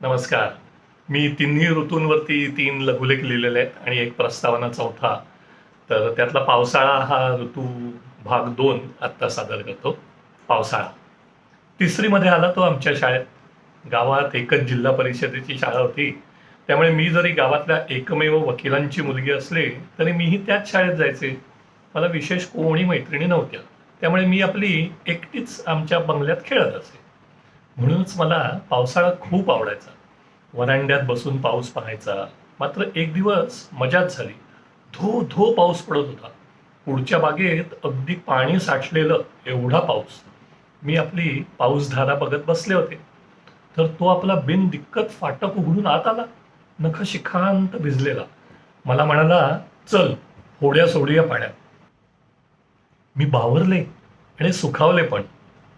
नमस्कार. मी तिन्ही ऋतूंवरती तीन लघुलेख लिहिलेले आहेत आणि एक प्रस्तावना चौथा. तर त्यातला पावसाळा हा ऋतू भाग दोन आत्ता सादर करतो. पावसाळा. तिसरीमध्ये आला तो आमच्या शाळेत. गावात एकच जिल्हा परिषदेची शाळा होती. त्यामुळे मी जरी गावातल्या एकमेव वकिलांची मुलगी असले तरी मीही त्याच शाळेत जायचे. मला विशेष कोणी मैत्रिणी नव्हत्या. त्यामुळे मी आपली एकटीच आमच्या बंगल्यात खेळत असे. म्हणूनच मला पावसाळा खूप आवडायचा. वरांड्यात बसून पाऊस पाहायचा. मात्र एक दिवस मजाच झाली. धो धो पाऊस पडत होता. पुढच्या बागेत अगदी पाणी साठलेलं एवढा पाऊस. मी आपली पाऊसधारा बघत बसले होते. तर तो आपला बिनदिक्कत फाटक उघडून आत आला. नख शिखांत भिजलेला. मला म्हणाला चल होड्या सोडूया पाण्यात. मी बावरले आणि सुखावले पण.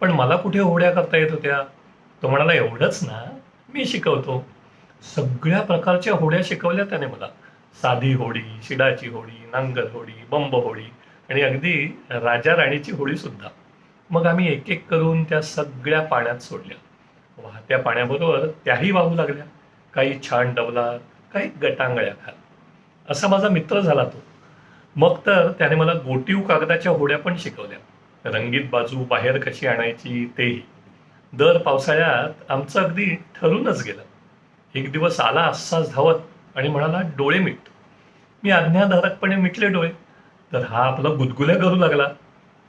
पण मला कुठे होड्या करता येत होत्या? तो म्हणाला एवढंच ना मी शिकवतो. सगळ्या प्रकारच्या होड्या शिकवल्या त्याने मला. साधी होडी शिडाची होडी नांगर होडी बंब होडी आणि अगदी राजा राणीची होडी सुद्धा. मग आम्ही एक एक करून त्या सगळ्या पाण्यात सोडल्या. वाहत्या पाण्याबरोबर त्याही वाहू लागल्या. काही छान डबला काही गटांगळ्या खात. असा माझा मित्र झाला तो. मग तर त्याने मला गोटीव कागदाच्या होड्या पण शिकवल्या. रंगीत बाजू बाहेर कशी आणायची तेही. दर पावसाळ्यात आमचं अगदी ठरूनच गेलं. एक दिवस आला असाच धावत आणि म्हणाला डोळे मिट मी आज्ञाधारकपणे मिटले डोळे. तर हा आपला गुदगुल्या करू लागला.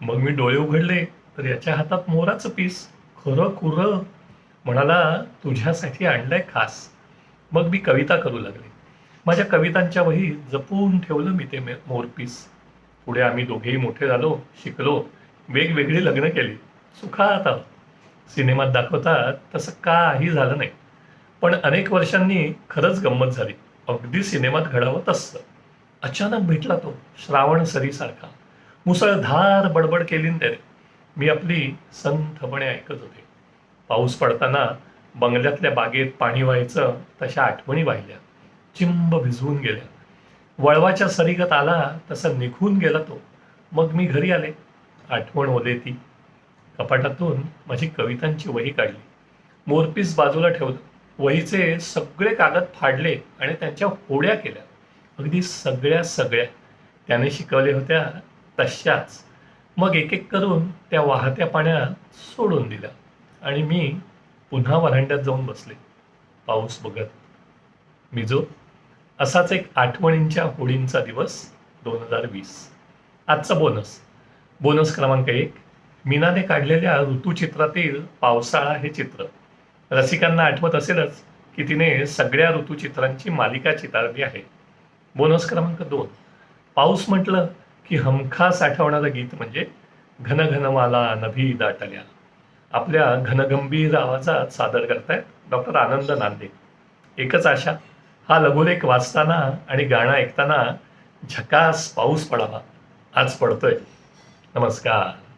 मग मी डोळे उघडले तर याच्या हातात मोराचं पीस खरं खुरं म्हणाला तुझ्यासाठी आणलंय खास. मग मी कविता करू लागले. माझ्या कवितांच्या वही जपून ठेवलं मी ते मोरपीस पुढे आम्ही दोघेही मोठे झालो शिकलो वेगवेगळी लग्न केली. सुखात आहोत. सिनेमात दाखवतात तसं काही झालं नाही. पण अनेक वर्षांनी खरंच गंमत झाली. अगदी सिनेमात घडावं तसं. अचानक भेटला तो श्रावण सरीसारखा. मुसळधार बडबड केली न त्याने. मी आपली संथपणे ऐकत होते. पाऊस पडताना बंगल्यातल्या बागेत पाणी व्हायचं तशा आठवणी वाहिल्या. चिंब भिजवून गेल्या. वळवाच्या सरीगत आला तसा निघून गेला तो. मग मी घरी आले. आठवण होते ती कपाटातून माझी कवितांची वही काढली. मोरपीस बाजूला ठेवलं. वहीचे सगळे कागद फाडले आणि त्यांच्या होड्या केल्या. अगदी सगळ्या सगळ्या. त्याने शिकवल्या होत्या तशाच. मग एक एक करून त्या वाहत्या पाण्यात सोडून दिल्या. आणि मी पुन्हा वरांड्यात जाऊन बसले. पाऊस बघत. मी जो असाच एक आठवणींच्या होडींचा दिवस दोन हजार वीस. आजचा बोनस. बोनस क्रमांक एक मीनाने काढलेल्या ऋतुचित्रातील पावसाळा हे चित्र. रसिकांना आठवत असेलच की तिने सगळ्या ऋतुचित्रांची मालिका चितारली आहे. बोनस क्रमांक दोन. पाऊस म्हटलं की हमखास आठवणारं गीत म्हणजे घन माला नभी दाटल्या. आपल्या घनगंभीर आवाजात सादर करतायत डॉक्टर आनंद नांदे. एकच आशा हा लघुलेख वाचताना आणि गाणं ऐकताना झकास पाऊस पडावा. आज पडतोय. नमस्कार.